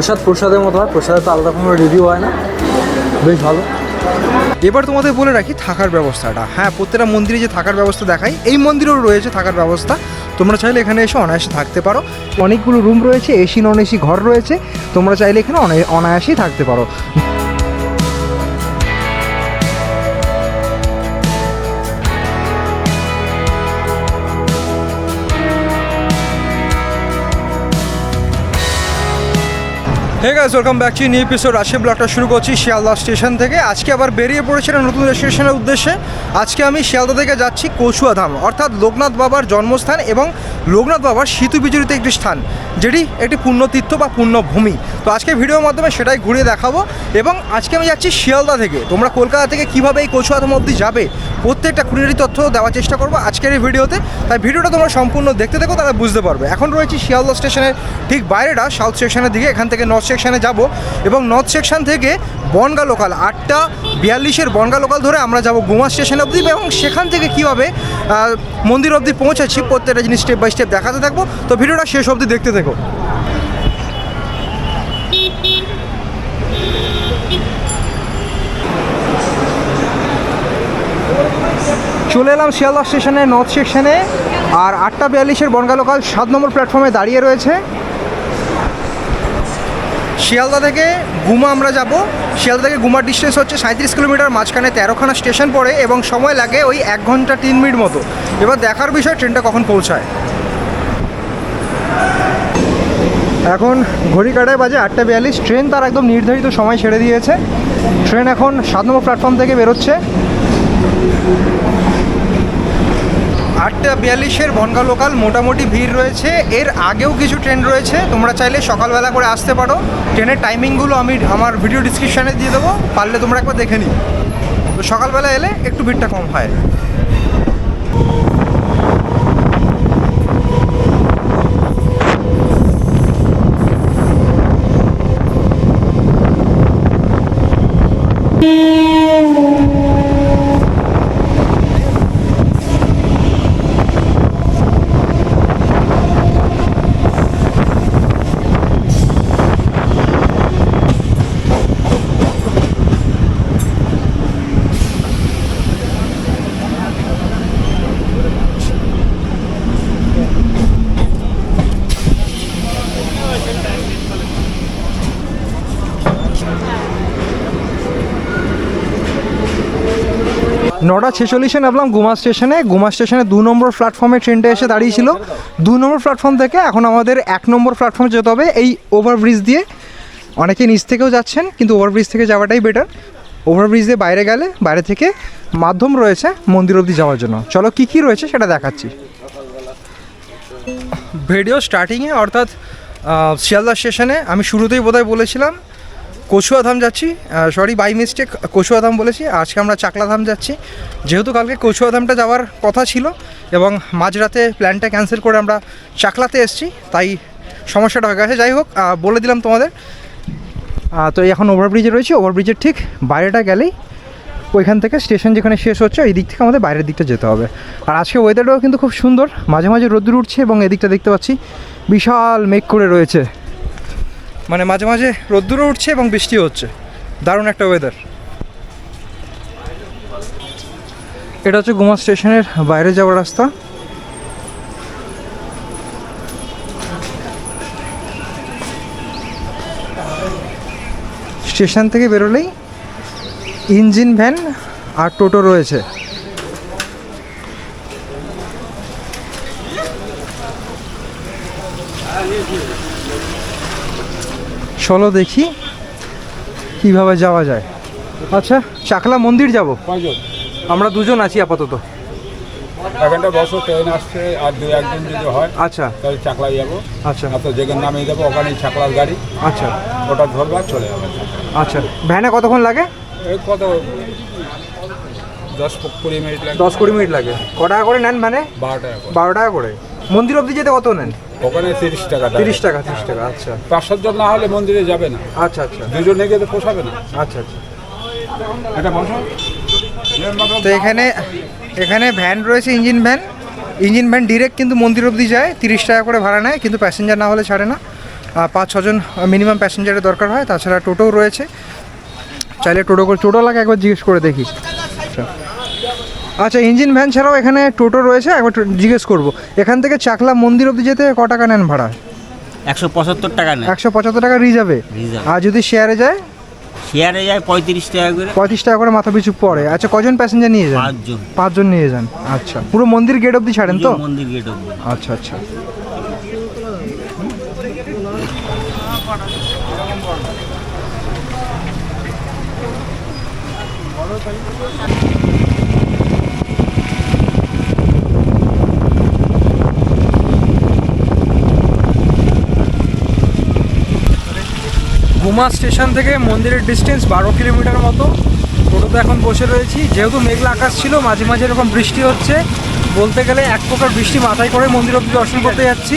প্রসাদ, প্রসাদের মতো হয়। প্রসাদে তো আলাদা কোনো রিভিউ হয় না। বেশ ভালো। এবার তোমাদের বলে রাখি থাকার ব্যবস্থাটা। হ্যাঁ প্রত্যেকটা মন্দিরে যে থাকার ব্যবস্থা দেখাই, এই মন্দিরেও রয়েছে থাকার ব্যবস্থা। তোমরা চাইলে এখানে এসে অনায়াসে থাকতে পারো। অনেকগুলো রুম রয়েছে, এসি নন এসি ঘর রয়েছে। তোমরা চাইলে এখানে অনায়- অনায়াসেই থাকতে পারো। Hey guys welcome back to new episode আজকে ব্লগটা শুরু করছি শিয়ালদা স্টেশন থেকে। আজকে আবার বেরিয়ে পড়েছিলাম নতুন স্টেশনের উদ্দেশ্যে। আজকে আমি শিয়ালদা থেকে যাচ্ছি কচুয়াধাম অর্থাৎ লোকনাথ বাবার জন্মস্থান এবং লোকনাথ বাবার শীতু বিজড়িত একটি স্থান, যেটি একটি পুণ্যতীর্থ বা পুণ্যভূমি। তো আজকে ভিডিওর মাধ্যমে সেটাই ঘুরিয়ে দেখাবো এবং আজকে আমি যাচ্ছি শিয়ালদা থেকে। তোমরা কলকাতা থেকে কীভাবে এই কচুয়া ধাম অবধি যাবে, প্রত্যেকটা খুঁটিনাটি তথ্য দেওয়ার চেষ্টা করব আজকের এই ভিডিওতে। তাই ভিডিওটা তোমরা সম্পূর্ণ দেখতে দেখো তারা বুঝতে পারবে। এখন রয়েছি শিয়ালদা স্টেশনের ঠিক বাইরেটা সাউথ সেকশনের দিকে, এখান থেকে নর্থ সেকশনে যাব এবং নর্থ সেকশন থেকে বনগা লোকাল আটটা বিয়াল্লিশের বনগা লোকাল ধরে আমরা যাব গুমা স্টেশন অবধি এবং সেখান থেকে কীভাবে মন্দির অবধি পৌঁছাচ্ছি প্রত্যেকটা জিনিস স্টেপ বাই স্টেপ দেখাতে থাকব। তো ভিডিওটা শেষ অবধি দেখতে থাকো। চলে এলাম শিয়ালদা স্টেশনে নর্থ সেকশনে আর আটটা বিয়াল্লিশের বনগা লোকাল সাত নম্বর প্ল্যাটফর্মে দাঁড়িয়ে রয়েছে। শিয়ালদা থেকে গুমা আমরা যাব। শিয়ালদা থেকে গুমার ডিস্টেন্স হচ্ছে সাঁত্রিশ কিলোমিটার, মাঝখানে তেরোখানা স্টেশন পড়ে এবং সময় লাগে ওই এক ঘণ্টা তিন মিনিট মতো। এবার দেখার বিষয়, ট্রেনটা কখন পৌঁছায়। এখন ঘড়ি কাটায় বাজে আটটা বিয়াল্লিশ, ট্রেন তার একদম নির্ধারিত সময় ছেড়ে দিয়েছে। ট্রেন এখন সাত নম্বর প্ল্যাটফর্ম থেকে বেরোচ্ছে। আটটা বিয়াল্লিশের বনগা লোকাল মোটামুটি ভিড় রয়েছে। এর আগেও কিছু ট্রেন রয়েছে। তোমরা চাইলে সকালবেলা করে আসতে পারো। ট্রেনের টাইমিংগুলো আমি আমার ভিডিও ডিসক্রিপশানে দিয়ে দেবো। পারলে তোমরা একবার দেখে নিও। তো সকালবেলা এলে একটু ভিড়টা কম হয়। নটা ছেচল্লিশে নামলাম গুমা স্টেশনে। গুমা স্টেশনে দু নম্বর প্ল্যাটফর্মে ট্রেনটা এসে দাঁড়িয়েছিল। দু নম্বর প্ল্যাটফর্ম থেকে এখন আমাদের এক নম্বর প্ল্যাটফর্মে যেতে হবে এই ওভারব্রিজ দিয়ে। অনেকে নিচ থেকেও যাচ্ছেন, কিন্তু ওভারব্রিজ থেকে যাওয়াটাই বেটার ওভারব্রিজ দিয়ে বাইরে গেলে, বাইরে থেকে মাধ্যম রয়েছে মন্দির অবধি যাওয়ার জন্য। চলো কী কী রয়েছে সেটা দেখাচ্ছি। ভিডিও স্টার্টিংয়ে অর্থাৎ শিয়ালদা স্টেশনে আমি শুরুতেই বোধহয় বলেছিলাম কচুয়াধাম যাচ্ছি সরি বাই মিস্টেক কচুয়াধাম বলেছি। আজকে আমরা চাকলাধাম যাচ্ছি। যেহেতু কালকে কচুয়াধামটা যাওয়ার কথা ছিল এবং মাঝরাতে প্ল্যানটা ক্যান্সেল করে আমরা চাকলাতে এসেছি, তাই সমস্যাটা হয়ে গেছে। যাই হোক বলে দিলাম তোমাদের। তো এখন ওভারব্রিজে রয়েছে ওভারব্রিজের ঠিক বাইরেটা গেলেই ওইখান থেকে স্টেশন যেখানে শেষ হচ্ছে এই দিক থেকে আমাদের বাইরের দিকটা যেতে হবে। আর আজকে ওয়েদারটাও কিন্তু খুব সুন্দর, মাঝে মাঝে রোদ্দুর উঠছে এবং এদিকটা দেখতে পাচ্ছি বিশাল মেঘ করে রয়েছে। মানে মাঝে মাঝে রোদ্দুরও উঠছে এবং বৃষ্টিও হচ্ছে। দারুণ একটা ওয়েদার এটা হচ্ছে গুমা স্টেশনের বাইরে যাওয়ার রাস্তা। স্টেশন থেকে বেরোলেই ইঞ্জিন ভ্যান আর টোটো রয়েছে। চলো দেখি কীভাবে যাওয়া যায়। আচ্ছা চাকলা মন্দির যাব। আমরা দুজন আছি আপাতত। এখানটা বসো ট্রেন আসছে আর দু একদিন যদি হয় আচ্ছা। তাহলে চাকলায় যাব। আচ্ছা। যেখানে নামিয়ে দেবো ওখানেই চাকলার গাড়ি। আচ্ছা। ওটা ধরবা চলে যাবে। আচ্ছা। ভ্যানে কতক্ষণ লাগে? কত? দশ কুড়ি মিনিট লাগে। দশ কুড়ি মিনিট লাগে। ক টাকা করে নেন ভ্যানে? বারো টাকা করে। বারো টাকা করে। মন্দির অবধি যেতে কত নেন? ওখানে তিরিশ টাকা তিরিশ টাকা তিরিশ টাকা আচ্ছা। পাঁচ সাতজন না হলে মন্দিরে যাবে না। আচ্ছা আচ্ছা। দুজনে তো পোষাবে না। আচ্ছা আচ্ছা। এটা বসো। তো এখানে এখানে ভ্যান রয়েছে engine van engine van direct কিন্তু মন্দির অবধি যায় তিরিশ টাকা করে ভাড়া নেয় কিন্তু প্যাসেঞ্জার না হলে ছাড়ে না। পাঁচ ছজন মিনিমাম প্যাসেঞ্জারের দরকার হয় তাছাড়া টোটোও রয়েছে। চাইলে টোটো করে টোটো লাগে একবার জিজ্ঞেস করে দেখি। আচ্ছা ইঞ্জিন ভ্যান ছাড়াও এখানে টোটো রয়েছে একবার জিজ্ঞেস করব। এখান থেকে চাকলা মন্দির অবধি যেতে ক টাকা নেন ভাড়া? একশো পঁচাত্তর টাকা নেয় একশো পঁচাত্তর টাকা রিজার্ভে আর যদি শেয়ারে যায়? শেয়ারে যায় পঁয়ত্রিশ টাকা করে। পঁয়ত্রিশ টাকা করে মাথা পিছু পড়ে। আচ্ছা কজন প্যাসেঞ্জার নিয়ে যান? পাঁচজন। পাঁচজন নিয়ে যান। আচ্ছা পুরো মন্দির গেট অবধি ছাড়েন তো? মন্দির গেট অব্দি আচ্ছা আচ্ছা। গুমা স্টেশন থেকে মন্দিরের ডিস্টেন্স বারো কিলোমিটার মতো। টোটোতে এখন বসে রয়েছি। যেহেতু মেঘলা আকাশ ছিল, মাঝে মাঝে এরকম বৃষ্টি হচ্ছে। বলতে গেলে এক প্রকার বৃষ্টি মাথায় করে মন্দির অব্দি দর্শন করতে যাচ্ছি।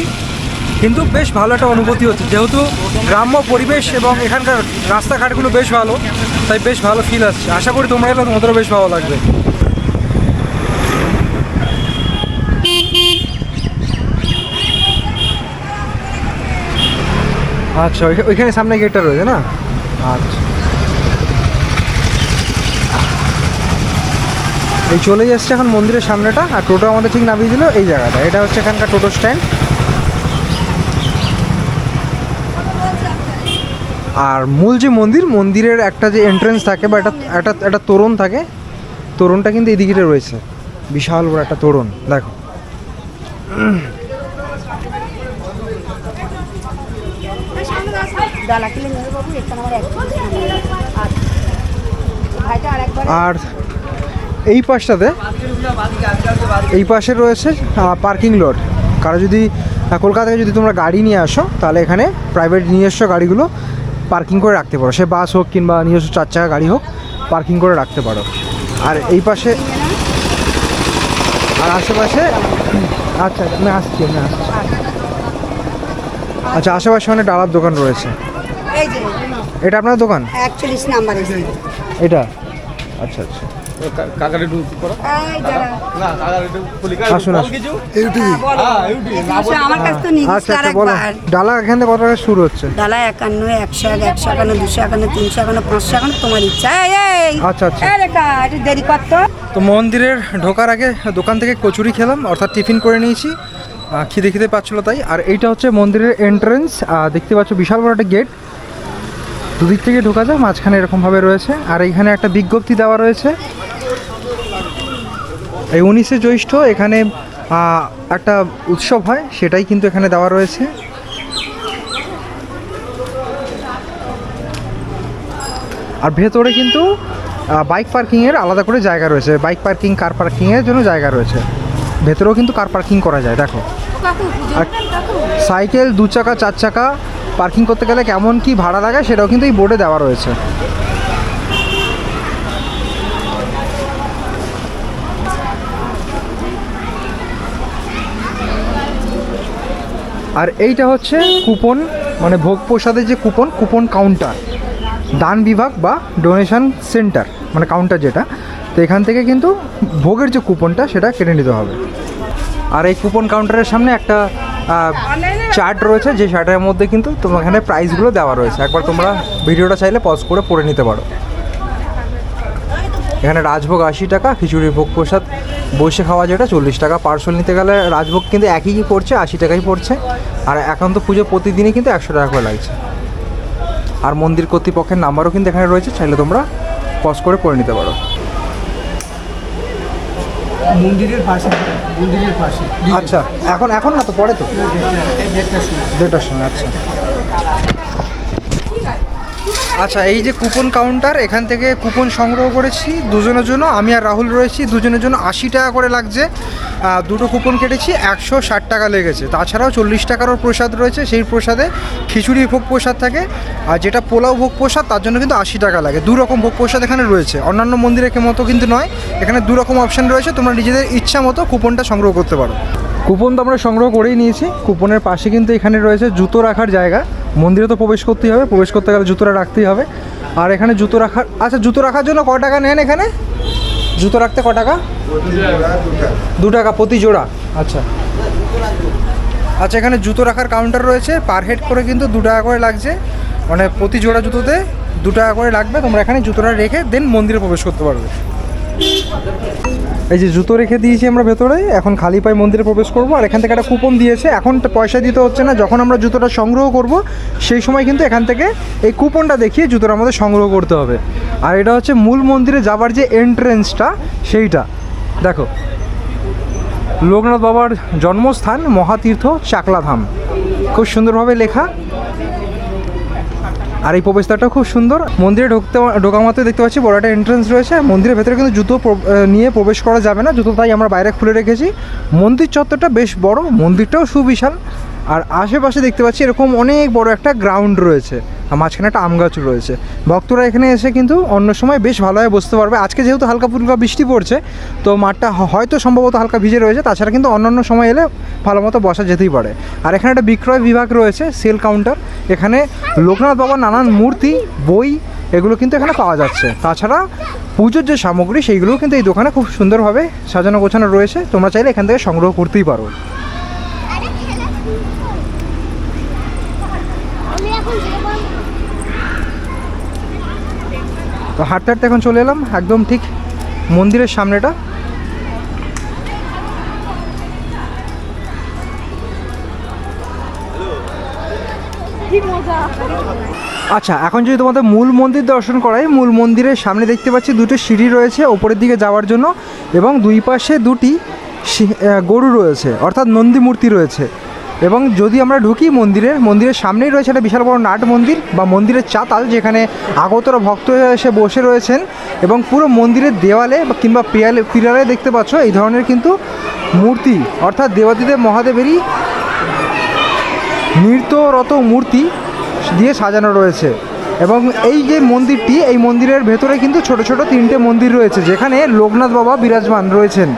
কিন্তু বেশ ভালো একটা অনুভূতি হচ্ছে। যেহেতু গ্রাম্য পরিবেশ এবং এখানকার রাস্তাঘাটগুলো বেশ ভালো, তাই বেশ ভালো ফিল আসছে। আশা করি তোমরা এলে তোমাদেরও বেশ ভালো লাগবে। আচ্ছা ওইখা- ওইখানে সামনে গেটটা রয়েছে না? আচ্ছা। এই চলে যাচ্ছে এখন মন্দিরের সামনেটা, আর টোটো আমাদের ঠিক নামিয়ে দিল এই জায়গাটা। এটা হচ্ছে এখানকার টোটো স্ট্যান্ড। আর মূল যে মন্দির, মন্দিরের একটা যে এন্ট্রেন্স থাকে বা একটা একটা একটা তোরণ থাকে, তোরণটা কিন্তু এদিকে রয়েছে। বিশাল বড় একটা তোরণ, দেখো। আর এই পাশটাতে এই পাশে রয়েছে পার্কিং লট কারও যদি আহ, কলকাতা থেকে যদি তোমরা গাড়ি নিয়ে আসো তাহলে এখানে প্রাইভেট নিজস্ব গাড়িগুলো পার্কিং করে রাখতে পারো। সে বাস হোক কিংবা নিজস্ব চার চাকা গাড়ি হোক পার্কিং করে রাখতে পারো। আর এই পাশে আর আশেপাশে আচ্ছা আমি আসছি আমি আসছি। আচ্ছা আশেপাশে অনেক ডালার দোকান রয়েছে। এই যে এটা আপনার দোকান? একচল্লিশ নাম্বার এটা? আচ্ছা আচ্ছা। ডালা এখান কত টাকা শুরু হচ্ছে? ডালা একান্ন একশো এক একশো একান্ন দুশো একান্ন তিনশো একান্ন পাঁচশো একান্ন তোমার ইচ্ছা। এই এই! আচ্ছা, আচ্ছা। দেরি তো। মন্দিরের ঢোকার আগে দোকান থেকে কচুরি খেলাম অর্থাৎ টিফিন করে নিয়েছি। খিদে খিদে পাচ্ছিলো তাই। আর এইটা হচ্ছে মন্দিরের এন্ট্রেন্স দেখতে পাচ্ছ বিশাল বড় একটা গেট দুদিক থেকে ঢোকা যায় মাঝখানে এরকমভাবে রয়েছে। আর এইখানে একটা বিজ্ঞপ্তি দেওয়া রয়েছে। এই উনিশে জ্যৈষ্ঠ এখানে একটা উৎসব হয় সেটাই কিন্তু এখানে দেওয়া রয়েছে। আর ভেতরে কিন্তু বাইক পার্কিংয়ের আলাদা করে জায়গা রয়েছে। বাইক পার্কিং কার পার্কিংয়ের জন্য জায়গা রয়েছে। ভেতরেও কিন্তু কার পার্কিং করা যায় দেখো। আর সাইকেল দু চাকা চার চাকা পার্কিং করতে গেলে কেমন কি ভাড়া লাগে সেটাও কিন্তু এই বোর্ডে দেওয়া রয়েছে। আর এইটা হচ্ছে কুপন মানে ভোগ প্রসাদের যে কুপন কুপন কাউন্টার, দান বিভাগ বা ডোনেশন সেন্টার মানে কাউন্টার যেটা, তো এখান থেকে কিন্তু ভোগের যে কুপনটা সেটা কেটে নিতে হবে। আর এই কুপন কাউন্টারের সামনে একটা চার্ট রয়েছে, যে চার্টের মধ্যে কিন্তু তোমার এখানে প্রাইসগুলো দেওয়া রয়েছে। একবার তোমরা ভিডিওটা চাইলে পজ করে পড়ে নিতে পারো। এখানে রাজভোগ আশি টাকা, খিচুড়ি ভোগ প্রসাদ, বসে খাওয়া যেটা চল্লিশ টাকা। পার্সেল নিতে গেলে রাজভোগ কিন্তু একই পড়ছে, আশি টাকাই পড়ছে। আর এখন তো পুজো প্রতিদিনই কিন্তু একশো টাকা করে লাগছে। আর মন্দির কর্তৃপক্ষের নাম্বারও কিন্তু এখানে রয়েছে, চাইলে তোমরা পজ করে পড়ে নিতে পারো। মন্দিরের পাশে মন্দিরের পাশে। আচ্ছা এখন এখন না তো পরে তো? দেড়টার সময়। আচ্ছা। আচ্ছা এই যে কুপন কাউন্টার এখান থেকে কুপন সংগ্রহ করেছি দুজনের জন্য। আমি আর রাহুল রয়েছি, দুজনের জন্য আশি টাকা করে লাগছে। দুটো কুপন কেটেছি, একশো ষাট টাকা লেগেছে। তাছাড়াও চল্লিশ টাকারও প্রসাদ রয়েছে, সেই প্রসাদে খিচুড়ি ভোগ প্রসাদ থাকে। আর যেটা পোলাও ভোগ প্রসাদ, তার জন্য কিন্তু আশি টাকা লাগে। দু রকম ভোগ প্রসাদ এখানে রয়েছে। অন্যান্য মন্দিরে মন্দিরের মতো কিন্তু নয়। এখানে দু রকম অপশান রয়েছে, তোমরা নিজেদের ইচ্ছা মতো কুপনটা সংগ্রহ করতে পারো। কুপন তো আমরা সংগ্রহ করেই নিয়েছি। কুপনের পাশে কিন্তু এখানে রয়েছে জুতো রাখার জায়গা। মন্দিরে তো প্রবেশ করতেই হবে, প্রবেশ করতে গেলে জুতোটা রাখতেই হবে। আর এখানে জুতো রাখার আচ্ছা জুতো রাখার জন্য ক টাকা নেন এখানে? জুতো রাখতে ক টাকা? দু টাকা, প্রতি জোড়া। আচ্ছা। আচ্ছা এখানে জুতো রাখার কাউন্টার রয়েছে পার হেড করে কিন্তু দু টাকা করে লাগছে। মানে প্রতি জোড়া জুতোতে দু টাকা করে লাগবে, তোমরা এখানে জুতোটা রেখে দেন মন্দিরে প্রবেশ করতে পারবে। এই যে জুতো রেখে দিয়েছি আমরা ভেতরে, এখন খালি পায়ে মন্দিরে প্রবেশ করব, আর এখান থেকে একটা কুপন দিয়েছে। এখন পয়সা দিতে হচ্ছে না, যখন আমরা জুতোটা সংগ্রহ করব, সেই সময় কিন্তু এখান থেকে এই কুপনটা দেখিয়ে জুতোটা আমাদের সংগ্রহ করতে হবে। আর এটা হচ্ছে মূল মন্দিরে যাবার যে এন্ট্রেন্সটা সেইটা। দেখো, লোকনাথ বাবার জন্মস্থান মহাতীর্থ চাকলাধাম। খুব সুন্দরভাবে লেখা। আর এই প্রবেশদ্বারটা খুব সুন্দর। মন্দিরে ঢুকতে ঢোকা মাত্রই দেখতে পাচ্ছি, বড় একটা এন্ট্রেন্স রয়েছে। মন্দিরের ভেতরে কিন্তু জুতো নিয়ে প্রবেশ করা যাবে না। জুতো তাই আমরা বাইরে খুলে রেখেছি। মন্দির চত্বরটা বেশ বড়, মন্দিরটাও সুবিশাল। আর আশেপাশে দেখতে পাচ্ছি এরকম অনেক বড় একটা গ্রাউন্ড রয়েছে। আর মাঝখানে একটা আম গাছ রয়েছে। ভক্তরা এখানে এসে কিন্তু অন্য সময় বেশ ভালোভাবে বসতে পারবে। আজকে যেহেতু হালকা ফুলকা বৃষ্টি পড়ছে, তো মাঠটা হয়তো সম্ভবত হালকা ভিজে রয়েছে। তাছাড়া কিন্তু অন্যান্য সময় এলে ভালো মতো বসা যেতেই পারে। আর এখানে একটা বিক্রয় বিভাগ রয়েছে সেল কাউন্টার এখানে লোকনাথ বাবার নানান মূর্তি, বই এগুলো কিন্তু এখানে পাওয়া যাচ্ছে। তাছাড়া পুজোর যে সামগ্রী, সেইগুলোও কিন্তু এই দোকানে খুব সুন্দরভাবে সাজানো গোছানো রয়েছে। তোমরা চাইলে এখান থেকে সংগ্রহ করতেই পারো আমি এখন যাব তো হাঁটতে হাঁটতে এখন চলে এলাম, একদম ঠিক মন্দিরের সামনেটা। আচ্ছা এখন যদি তোমাদের মূল মন্দির দর্শন করাই, মূল মন্দিরের সামনে দেখতে পাচ্ছি দুটো সিঁড়ি রয়েছে ওপরের দিকে যাওয়ার জন্য এবং দুই পাশে দুটি গরু রয়েছে, অর্থাৎ নন্দী মূর্তি রয়েছে। এবং যদি আমরা ঢুকি মন্দিরে, মন্দিরের সামনেই রয়েছে একটা বিশাল বড় নাট মন্দির বা মন্দিরের চাতাল যেখানে আগতরা ভক্ত এসে বসে রয়েছেন এবং পুরো মন্দিরের দেওয়ালে কিংবা পিয়ালে, পিলারে দেখতে পাচ্ছ এই ধরনের কিন্তু মূর্তি, অর্থাৎ দেবাদিদেব মহাদেবেরই নৃত্যরত মূর্তি দিয়ে সাজানো রয়েছে। এবং এই যে মন্দিরটি, এই মন্দিরের ভেতরে কিন্তু ছোট ছোট তিনটে মন্দির রয়েছে, যেখানে লোকনাথ বাবা বিরাজমান রয়েছেন।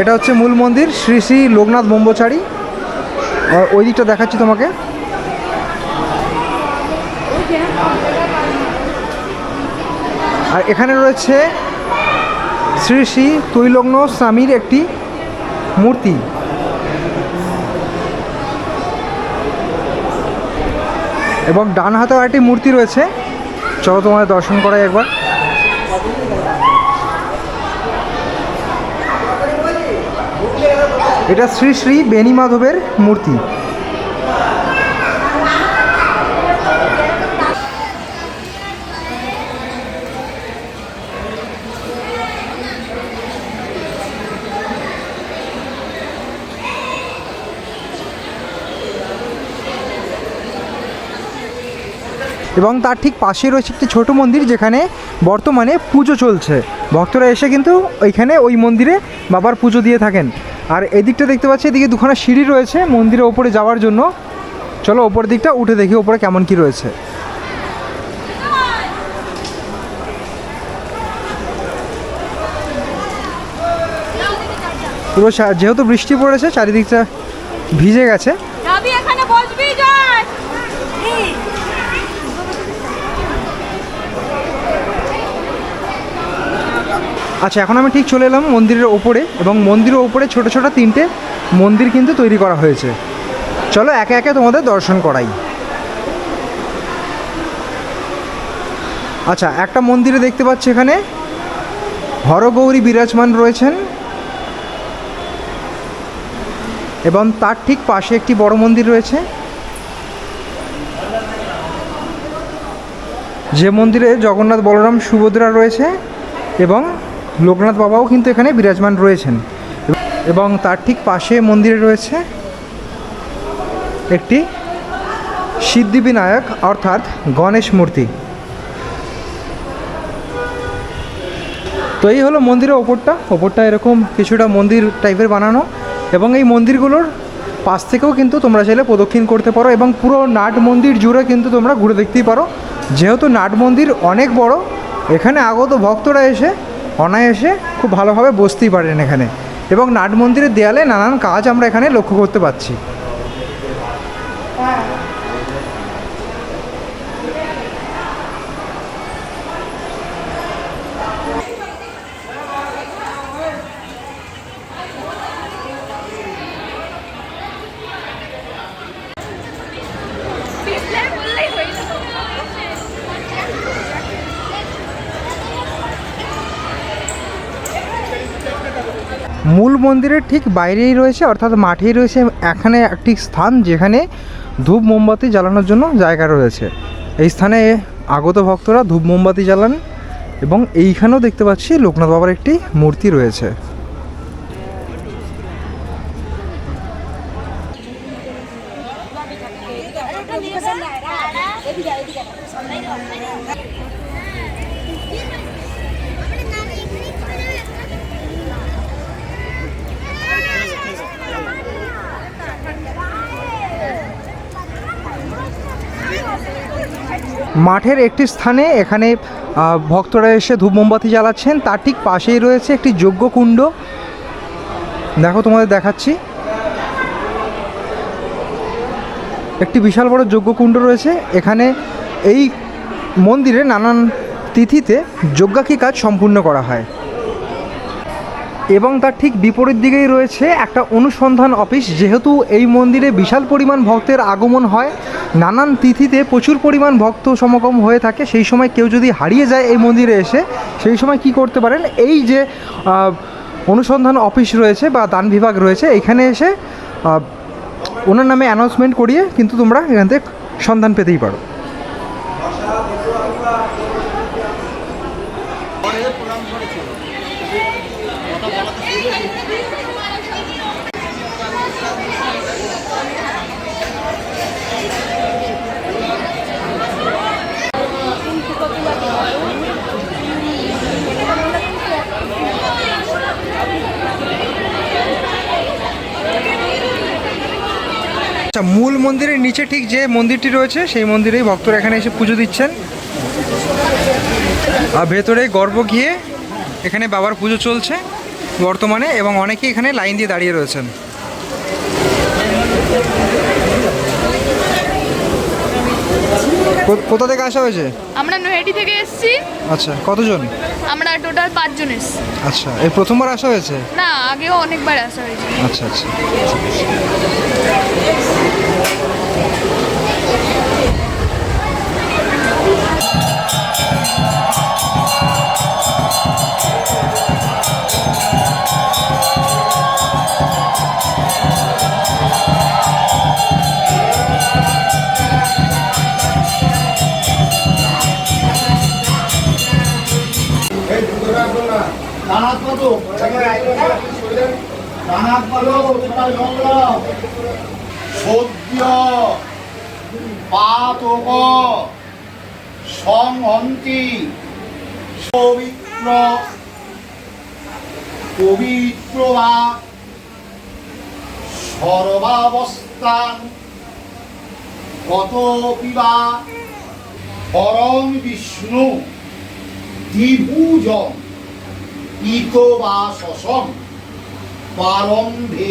এটা হচ্ছে মূল মন্দির, শ্রী শ্রী লোকনাথ ব্রহ্মচারী। ওই দিকটা দেখাচ্ছি তোমাকে। আর এখানে রয়েছে শ্রী শ্রী তৈলগ্ন স্বামীর একটি মূর্তি। এবং ডান হাতেও একটি মূর্তি রয়েছে। চলো তোমাদের দর্শন করাই একবার। এটা শ্রী শ্রী বেণী মাধবের মূর্তি। এবং তার ঠিক পাশে রয়েছে একটি ছোট মন্দির যেখানে বর্তমানে পুজো চলছে। ভক্তরা এসে কিন্তু ওইখানে ওই মন্দিরে বাবার পুজো দিয়ে থাকেন। আর এদিকটা দেখতে পাচ্ছি, এদিকে দুখানা সিঁড়ি রয়েছে মন্দিরের ওপরে যাওয়ার জন্য। চলো ওপর দিকটা উঠে দেখি ওপরে কেমন কি রয়েছে। পুরো যেহেতু বৃষ্টি পড়েছে, চারিদিকটা ভিজে গেছে যাবি এখানে বসবি যাই আচ্ছা এখন আমি ঠিক চলে এলাম মন্দিরের ওপরে এবং মন্দিরের ওপরে ছোট ছোট তিনটে মন্দির কিন্তু তৈরি করা হয়েছে। চলো একে একে তোমাদের দর্শন করাই। আচ্ছা একটা মন্দিরে দেখতে পাচ্ছি এখানে হরগৌরী বিরাজমান রয়েছেন। এবং তার ঠিক পাশে একটি বড় মন্দির রয়েছে। যে মন্দিরে জগন্নাথ বলরাম সুভদ্রা রয়েছে এবং লোকনাথ বাবাও কিন্তু এখানে বিরাজমান রয়েছেন। এবং তার ঠিক পাশে মন্দিরে রয়েছে একটি সিদ্ধিবিনায়ক অর্থাৎ গণেশ মূর্তি। তো এই হলো মন্দিরের ওপরটা। ওপরটা এরকম কিছুটা মন্দির টাইপের বানানো এবং এই মন্দিরগুলোর পাশ থেকেও কিন্তু তোমরা চাইলে প্রদক্ষিণ করতে পারো এবং পুরো নাট মন্দির জুড়ে কিন্তু তোমরা ঘুরে দেখতেই পারো। যেহেতু নাট মন্দির অনেক বড়, এখানে আগত ভক্তরা এসে অনায়াসে খুব ভালোভাবে বসতেই পারেন এখানে। এবং নাট মন্দিরের দেয়ালে নানান কাজ আমরা এখানে লক্ষ্য করতে পারছি মূল মন্দিরের ঠিক বাইরেই রয়েছে, অর্থাৎ মাঠেই রয়েছে এখানে একটি স্থান যেখানে ধূপ মোমবাতি জ্বালানোর জন্য জায়গা রয়েছে। এই স্থানে আগত ভক্তরা ধূপ মোমবাতি জ্বালান এবং এইখানেও দেখতে পাচ্ছি লোকনাথ বাবার একটি মূর্তি রয়েছে। মাঠের একটি স্থানে এখানে ভক্তরা এসে ধূপ মোমবাতি জ্বালাচ্ছেন। তার ঠিক পাশেই রয়েছে একটি যজ্ঞ কুণ্ড। দেখো তোমাদের দেখাচ্ছি। একটি বিশাল বড় যজ্ঞকুণ্ড রয়েছে। এখানে এই মন্দিরে নানান তিথিতে যজ্ঞাকী কাজ সম্পূর্ণ করা হয়। এবং তার ঠিক বিপরীত দিকেই রয়েছে একটা অনুসন্ধান অফিস। যেহেতু এই মন্দিরে বিশাল পরিমাণ ভক্তের আগমন হয় নানান তিথিতে প্রচুর পরিমাণ ভক্ত সমাগম হয়ে থাকে। সেই সময় কেউ যদি হারিয়ে যায় এই মন্দিরে এসে, সেই সময় কি করতে পারেন? এই যে অনুসন্ধান অফিস রয়েছে বা দান বিভাগ রয়েছে, এখানে এসে ওনার নামে অ্যানাউন্সমেন্ট করিয়ে কিন্তু তোমরা এখান থেকে সন্ধান পেতেই পারো। আচ্ছা মূল মন্দিরের নিচে ঠিক যে মন্দিরটি রয়েছে, সেই মন্দিরেই ভক্তরা এখানে এসে পুজো দিচ্ছেন। আর ভেতরে গর্ভ গিয়ে এখানে বাবার পুজো চলছে বর্তমানে এবং অনেকেই এখানে লাইন দিয়ে দাঁড়িয়ে রয়েছেন। কোথা থেকে আসা হয়েছে? আমরা নৈহাটি থেকে এসেছি। আচ্ছা কতজন? আমরা টোটাল পাঁচজন এসেছি। আচ্ছা এই প্রথমবার আসা হয়েছে? না আগেও অনেকবার আসা হয়েছে। আচ্ছা আচ্ছা। সদ্য পাতক সংহন্তি পবিত্র পবিত্র বা সর্বাবস্থান কত পিবা পরম বিষ্ণু দ্বিভুজন ইতবাসসম প্রারম্ভে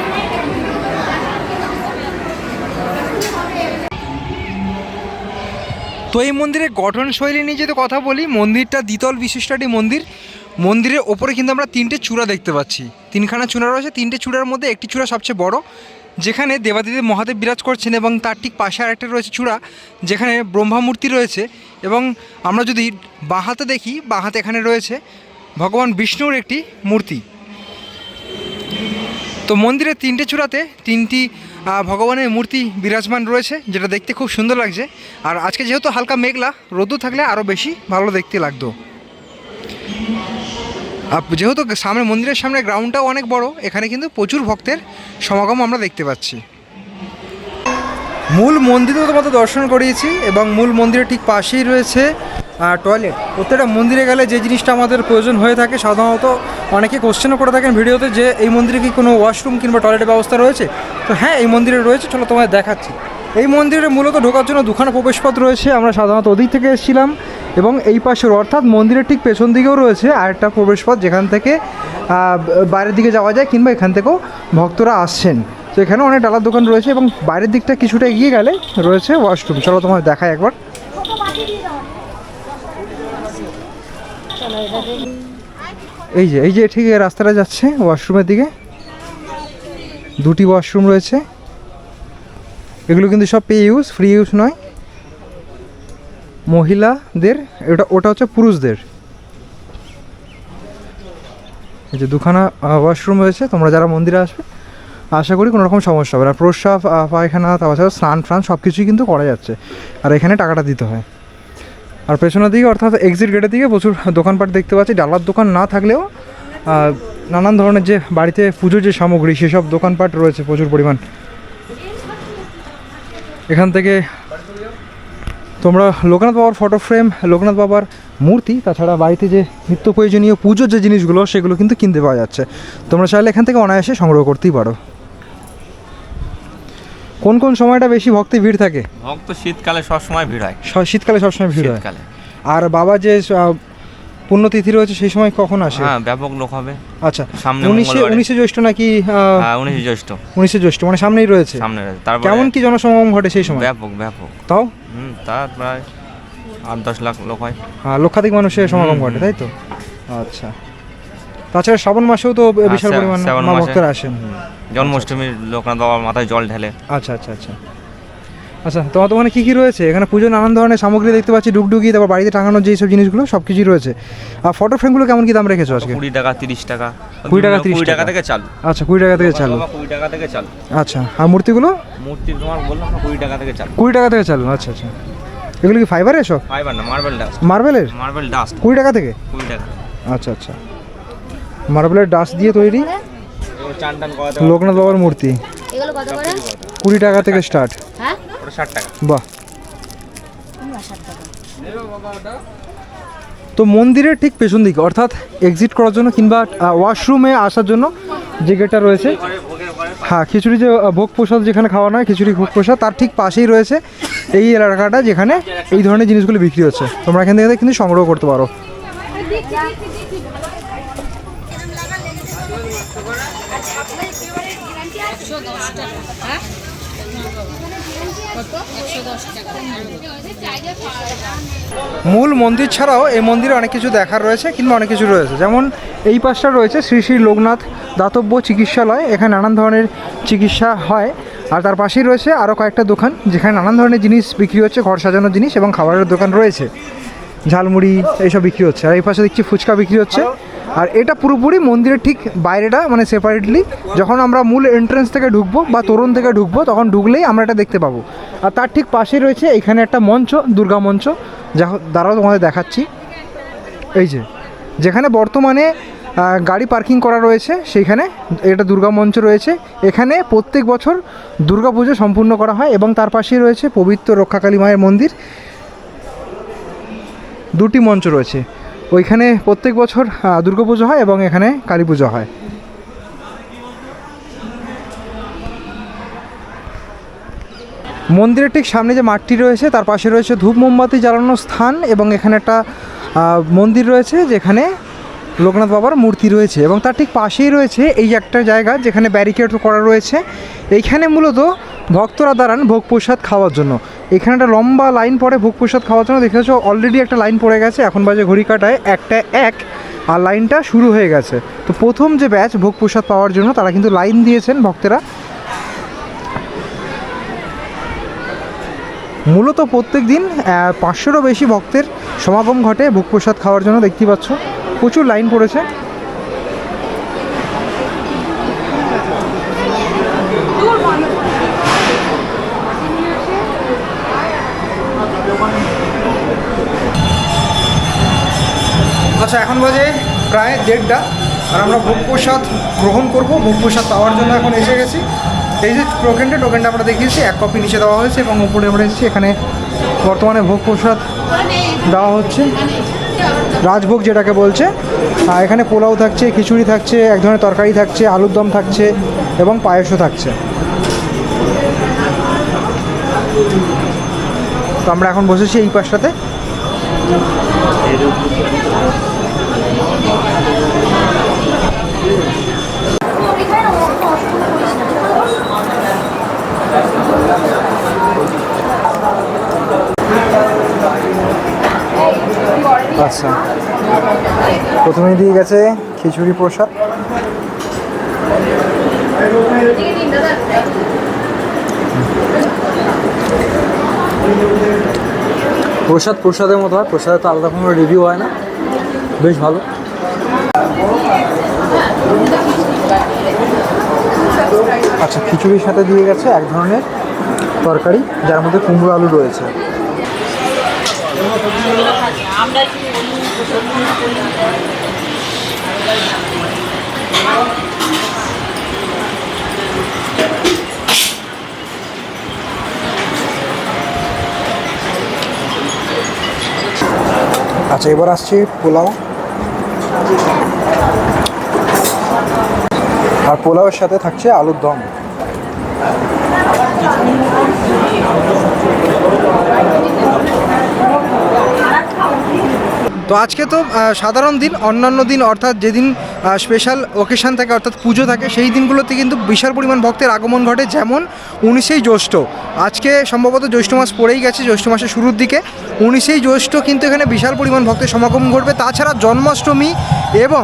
তো এই মন্দিরের গঠনশৈলী নিয়ে যদি কথা বলি, মন্দিরটা দ্বিতল বিশিষ্ট একটি মন্দির। মন্দিরের ওপরে কিন্তু আমরা তিনটে চূড়া দেখতে পাচ্ছি। তিনখানা চূড়া রয়েছে, তিনটে চূড়ার মধ্যে একটি চূড়া সবচেয়ে বড়, যেখানে দেবাদিদেব মহাদেব বিরাজ করছেন এবং তার ঠিক পাশে আরেকটা রয়েছে চূড়া, যেখানে ব্রহ্মা মূর্তি রয়েছে এবং আমরা যদি বাঁহাতে দেখি, বাঁহাতে এখানে রয়েছে ভগবান বিষ্ণুর একটি মূর্তি। তো মন্দিরের তিনটে চূড়াতে তিনটি ভগবানের মূর্তি বিরাজমান রয়েছে, যেটা দেখতে খুব সুন্দর লাগছে। আর আজকে যেহেতু হালকা মেঘলা রোদ্দু থাকলে আরও বেশি ভালো দেখতে লাগতো। যেহেতু সামনে মন্দিরের সামনে গ্রাউন্ডটাও অনেক বড়, এখানে কিন্তু প্রচুর ভক্তের সমাগম আমরা দেখতে পাচ্ছি। মূল মন্দির তো তোমাদের দর্শন করিয়েছি, এবং মূল মন্দিরের ঠিক পাশেই রয়েছে টয়লেট প্রত্যেকটা মন্দিরে গেলে যে জিনিসটা আমাদের প্রয়োজন হয়ে থাকে, সাধারণত অনেকে কোশ্চেনও করে থাকেন ভিডিওতে যে এই মন্দিরে কি কোনো ওয়াশরুম কিংবা টয়লেটের ব্যবস্থা রয়েছে? তো হ্যাঁ এই মন্দিরে রয়েছে, চলো তোমায় দেখাচ্ছি। এই মন্দিরে মূলত ঢোকার জন্য দুখানা প্রবেশপথ রয়েছে, আমরা সাধারণত ওদিক থেকে এসেছিলাম। এবং এই পাশের অর্থাৎ মন্দিরের ঠিক পেছন দিকেও রয়েছে আরেকটা প্রবেশপথ, যেখান থেকে বাইরের দিকে যাওয়া যায় কিংবা এখান থেকেও ভক্তরা আসছেন। তো এখানে অনেক ডালার দোকান রয়েছে এবং বাইরের দিকটা কিছুটা এগিয়ে গেলে রয়েছে ওয়াশরুম চলো তোমার দেখায় একবার। এই যে এই যে ঠিক রাস্তাটা যাচ্ছে ওয়াশরুমের দিকে। দুটি ওয়াশরুম রয়েছে। এগুলো কিন্তু সব পে ইউজ ফ্রি ইউজ নয়। মহিলাদের ওটা ওটা হচ্ছে পুরুষদের। এই যে দুখানা ওয়াশরুম রয়েছে, তোমরা যারা মন্দিরে আসবে, আশা করি কোনো রকম সমস্যা হবে না। প্রস্রাব পায়খানা তাছাড়া স্নান ফ্রান সব কিছুই কিন্তু করা যাচ্ছে। আর এখানে টাকাটা দিতে হয়। আর পেছনের দিকে অর্থাৎ এক্সিট গেটের দিকে প্রচুর দোকানপাট দেখতে পাচ্ছি। ডালার দোকান না থাকলেও নানান ধরনের যে বাড়িতে পুজোর যে সামগ্রী, সেসব দোকানপাট রয়েছে প্রচুর পরিমাণ। এখান থেকে তোমরা লোকনাথ বাবার ফটো ফ্রেম লোকনাথ বাবার মূর্তি, তাছাড়া বাড়িতে যে নিত্য প্রয়োজনীয় পুজোর যে জিনিসগুলো, সেগুলো কিন্তু কিনতে পাওয়া যাচ্ছে। তোমরা চাইলে এখান থেকে অনায়াসে সংগ্রহ করতেই পারো। কোন কোন সময়টা বেশি ভক্তি ভিড় থাকে? ভক্ত শীতকালে সবসময় ভিড় হয়। শীতকালে সবসময় ভিড় হয়। শীতকালে। আর বাবা যে পুণ্যতিথি রয়েছে সেই সময় কখন আসে? হ্যাঁ ব্যাপক লোক হবে। আচ্ছা সামনে উনিশে। উনিশে জ্যৈষ্ঠ নাকি হ্যাঁ উনিশে জ্যৈষ্ঠ। উনিশে জ্যৈষ্ঠ মানে সামনেই রয়েছে। সামনে রয়েছে তারপরে কেমন কি জনসমাগম ঘটে সেই সময়? ব্যাপক ব্যাপক। তাও? হুম তা প্রায় আট দশ লাখ লোক হয়। হ্যাঁ লক্ষাধিক মানুষের সমাগম ঘটে তাই তো? আচ্ছা। তাছাড়া শ্রাবণ মাসেও তো বিশাল পরিমাণ হ্যাঁ, মা। ভক্তরা আসেন। জন্মাষ্টমীর লোকনাথ বাবার মাথায় জল ঢেলে। আচ্ছা আচ্ছা আচ্ছা। আচ্ছা তোমার দোকানে কী কী রয়েছে? এখানে পুজোর নানান ধরনের সামগ্রী দেখতে পাচ্ছি ডুগডুগি তারপর বাড়িতে টাঙানোর যেই সব জিনিসগুলো সব কিছুই রয়েছে। আর ফটো ফ্রেমগুলো কেমন কি দাম রেখেছো আজকে? কুড়ি টাকা তিরিশ টাকা। কুড়ি টাকা, তিরিশ টাকা। থেকে চালু। আচ্ছা কুড়ি টাকা থেকে চালু। কুড়ি টাকা থেকে চালু। আচ্ছা আর মূর্তিগুলো? মূর্তি তোমার বললাম কুড়ি টাকা থেকে চালু। কুড়ি টাকা থেকে চালু আচ্ছা আচ্ছা। এগুলো কি ফাইবার এসব ফাইবার না মার্বেল ডাস্ট মার্বেলের মার্বেল ডাস্ট কুড়ি টাকা থেকে? কুড়ি টাকা। আচ্ছা আচ্ছা। মার্বেলের ডাস্ট দিয়ে তৈরি লোকনাথ বাবার মূর্তি। এগুলো কত করে? কুড়ি টাকা থেকে স্টার্ট। হ্যাঁ? বাহ। তো মন্দিরের ঠিক পেছন দিকে অর্থাৎ এক্সিট করার জন্য কিংবা ওয়াশরুমে আসার জন্য যে গেটটা রয়েছে হ্যাঁ খিচুড়ি যে ভোগ প্রসাদ যেখানে খাওয়া নয় খিচুড়ি ভোগ প্রসাদ তার ঠিক পাশেই রয়েছে এই এলাকাটা যেখানে এই ধরনের জিনিসগুলো বিক্রি হচ্ছে। তোমরা এখান থেকে কিন্তু সংগ্রহ করতে পারো। মূল মন্দির ছাড়াও এই মন্দিরে অনেক কিছু দেখার রয়েছে কিংবা অনেক কিছু রয়েছে। যেমন এই পাশটা রয়েছে শ্রী শ্রী লোকনাথ দাতব্য চিকিৎসালয়, এখানে নানান ধরনের চিকিৎসা হয়। আর তার পাশেই রয়েছে আরও কয়েকটা দোকান, যেখানে নানান ধরনের জিনিস বিক্রি হচ্ছে, ঘর সাজানোর জিনিস এবং খাবারের দোকান রয়েছে। ঝালমুড়ি এইসব বিক্রি হচ্ছে। আর এই পাশে দেখছি ফুচকা বিক্রি হচ্ছে। আর এটা পুরোপুরি মন্দিরের ঠিক বাইরেটা মানে সেপারেটলি যখন আমরা মূল এন্ট্রেন্স থেকে ঢুকবো বা তোরণ থেকে ঢুকবো, তখন ঢুকলেই আমরা এটা দেখতে পাবো। আর তার ঠিক পাশেই রয়েছে এখানে একটা মঞ্চ, দুর্গা মঞ্চ, যা দ্বারাও তোমাদের দেখাচ্ছি। এই যে, যেখানে বর্তমানে গাড়ি পার্কিং করা রয়েছে, সেইখানে এটা দুর্গা মঞ্চ রয়েছে। এখানে প্রত্যেক বছর দুর্গা পুজো সম্পূর্ণ করা হয় এবং তার পাশেই রয়েছে পবিত্র রক্ষাকালী মায়ের মন্দির। দুটি মঞ্চ রয়েছে। ওইখানে প্রত্যেক বছর দুর্গা পুজো হয় এবং এখানে কালী পুজো হয়। মন্দিরের ঠিক সামনে যে মাঠটি রয়েছে, তার পাশে রয়েছে ধূপ মোমবাতি জ্বালানোর স্থান এবং এখানে একটা মন্দির রয়েছে যেখানে লোকনাথ বাবার মূর্তি রয়েছে এবং তার ঠিক পাশেই রয়েছে এই একটা জায়গা যেখানে ব্যারিকেড করা রয়েছে। এইখানে মূলত ভক্তরা দাঁড়ান ভোগ প্রসাদ খাওয়ার জন্য। এখানে একটা লম্বা লাইন পড়ে ভোগ প্রসাদ খাওয়ার জন্য। দেখেছ অলরেডি একটা লাইন পড়ে গেছে। এখন বাজে ঘড়ি কাটায় একটা এক, আর লাইনটা শুরু হয়ে গেছে। তো প্রথম যে ব্যাচ ভোগ প্রসাদ পাওয়ার জন্য, তারা কিন্তু লাইন দিয়েছেন ভক্তেরা। মূলত প্রত্যেক দিন পাঁচশোরও বেশি ভক্তের সমাগম ঘটে ভোগ প্রসাদ খাওয়ার জন্য। দেখতে পাচ্ছ, প্রচুর লাইন পড়েছে। আচ্ছা এখন বাজে প্রায় দেড়টা আর আমরা ভোগ প্রসাদ গ্রহণ করব। ভোগ প্রসাদ পাওয়ার জন্য এখন এসে গেছি। এই যে টোকেনটা টোকেনটা আমরা দেখিয়েছি, এক কপি নিচে দেওয়া হয়েছে এবং উপরে আমরা এসেছি। এখানে বর্তমানে ভোগ প্রসাদ দেওয়া হচ্ছে। রাজভোগ যেটাকে বলছে। এখানে পোলাও থাকছে, খিচুড়ি থাকছে, এক ধরনের তরকারি থাকছে, আলুর দম থাকছে এবং পায়েসও থাকছে। তো আমরা এখন বসেছি এই পাশটাতে আচ্ছা প্রথমে দিয়ে গেছে খিচুড়ি প্রসাদ। প্রসাদ প্রসাদের মতো হয়, প্রসাদে তো আলাদা কোনো রিভিউ হয় না। বেশ ভালো। আচ্ছা খিচুড়ির সাথে দিয়ে গেছে এক ধরনের তরকারি, যার মধ্যে কুমড়ো আলু রয়েছে। আচ্ছা এবার আসছি পোলাও। আর পোলাওয়ের সাথে থাকছে আলুর দম। তো আজকে তো সাধারণ দিন, অন্যান্য দিন, অর্থাৎ যেদিন স্পেশাল ওকেশান থাকে, অর্থাৎ পুজো থাকে, সেই দিনগুলোতে কিন্তু বিশাল পরিমাণ ভক্তের আগমন ঘটে, যেমন উনিশেই জ্যৈষ্ঠ। আজকে সম্ভবত জ্যৈষ্ঠ মাস পড়েই গেছে, জ্যৈষ্ঠ মাসের শুরুর দিকে। উনিশেই জ্যৈষ্ঠ কিন্তু এখানে বিশাল পরিমাণ ভক্তের সমাগম ঘটবে। তাছাড়া জন্মাষ্টমী এবং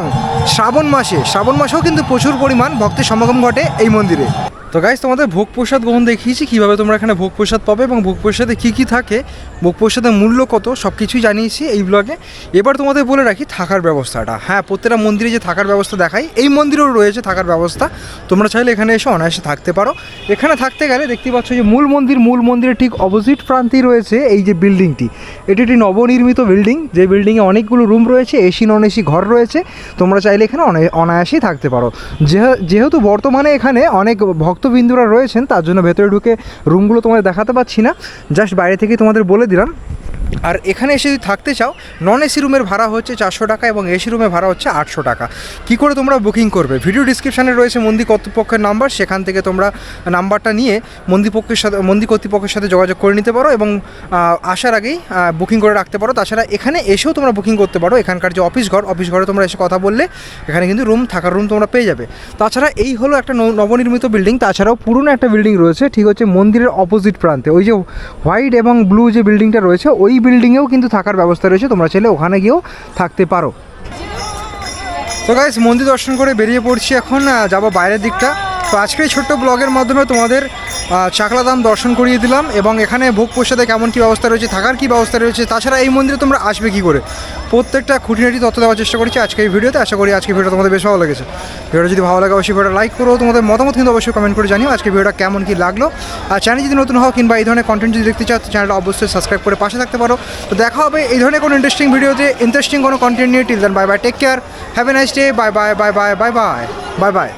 শ্রাবণ মাসে, শ্রাবণ মাসেও কিন্তু প্রচুর পরিমাণ ভক্তের সমাগম ঘটে এই মন্দিরে। তো গাইজ তোমাদের ভোগ প্রসাদ গ্রহণ দেখিয়েছি, কীভাবে তোমরা এখানে ভোগ প্রসাদ পাবে এবং ভোগ প্রসাদে কী কী থাকে, ভোগ প্রসাদের মূল্য কত সব কিছুই জানিয়েছি এই ব্লগে এবার তোমাদের বলে রাখি থাকার ব্যবস্থাটা। হ্যাঁ প্রত্যেকটা মন্দিরে যে থাকার ব্যবস্থা দেখাই, এই মন্দিরেও রয়েছে থাকার ব্যবস্থা। তোমরা চাইলে এখানে এসে অনায়াসে থাকতে পারো। এখানে থাকতে গেলে দেখতে পাচ্ছ যে মূল মন্দির, মূল মন্দিরের ঠিক অপোজিট প্রান্তেই রয়েছে এই যে বিল্ডিংটি এটি একটি নবনির্মিত বিল্ডিং যে বিল্ডিংয়ে অনেকগুলো রুম রয়েছে এসি নন এসি ঘর রয়েছে। তোমরা চাইলে এখানে অনায়- অনায়াসেই থাকতে পারো। যেহে- যেহেতু বর্তমানে এখানে অনেক ভক্তবিন্দুরা রয়েছেন, তার জন্য ভেতরে ঢুকে রুমগুলো তোমাদের দেখাতে পাচ্ছি না। জাস্ট বাইরে থেকে তোমাদের বলে দিলাম। আর এখানে এসে যদি থাকতে চাও নন এসি রুমের ভাড়া হচ্ছে চারশো টাকা এবং এসি রুমের ভাড়া হচ্ছে আটশো টাকা। কী করে তোমরা বুকিং করবে? ভিডিও ডিসক্রিপশানে রয়েছে মন্দির কর্তৃপক্ষের নাম্বার সেখান থেকে তোমরা নাম্বারটা নিয়ে মন্দিরপক্ষের সাথে মন্দির কর্তৃপক্ষের সাথে যোগাযোগ করে নিতে পারো এবং আসার আগেই বুকিং করে রাখতে পারো। তাছাড়া এখানে এসেও তোমরা বুকিং করতে পারো। এখানকার যে অফিস ঘর অফিস ঘরে তোমরা এসে কথা বললে, এখানে কিন্তু রুম থাকার রুম তোমরা পেয়ে যাবে। তাছাড়া এই হলো একটা নবনির্মিত বিল্ডিং তাছাড়াও পুরনো একটা বিল্ডিং রয়েছে, ঠিক হচ্ছে মন্দিরের অপোজিট প্রান্তে। ওই যে হোয়াইট এবং ব্লু যে বিল্ডিংটা রয়েছে, ওই বিল্ডিংয়েও কিন্তু থাকার ব্যবস্থা রয়েছে। তোমরা চাইলে ওখানে গিয়েও থাকতে পারো। তো গাইজ মন্দির দর্শন করে বেরিয়ে পড়ছি এখন। যাব বাইরের দিকটা। তো আজকের এই ছোট্ট ব্লগের মাধ্যমে তোমাদের চাকলা দাম দর্শন করিয়ে দিলাম এবং এখানে ভোগ প্রসাদে কেমন কী ব্যবস্থা রয়েছে, থাকার কী ব্যবস্থা রয়েছে, তাছাড়া এই মন্দিরে তোমরা আসবে কী করে? প্রত্যেকটা খুঁটিনাটি তথ্য দেওয়ার চেষ্টা করেছি আজকে এই ভিডিওতে, আশা করি আজকে ভিডিও তোমাদের বেশ ভালো লেগেছে। ভিডিওটা যদি ভালো লাগে অবশ্যই ভিডিওটা লাইক করো, তোমাদের মতামত কিন্তু অবশ্যই কমেন্ট করে জানিও আজকে ভিডিওটা কেমন কী লাগল। আর চ্যানেল যদি নতুন হও কিংবা এই ধরনের কন্টেন্ট যদি দেখতে চাও চ্যানেলটা অবশ্যই সাবস্ক্রাইব করে পাশে থাকতে পারো। তো দেখা হবে এই ধরনের কোনো ইন্টারেস্টিং ভিডিওতে ইন্টারেস্টিং কোনো কন্টেন্ট নিয়ে। Till then bye bye take care have a nice day bye bye bye bye bye bye bye bye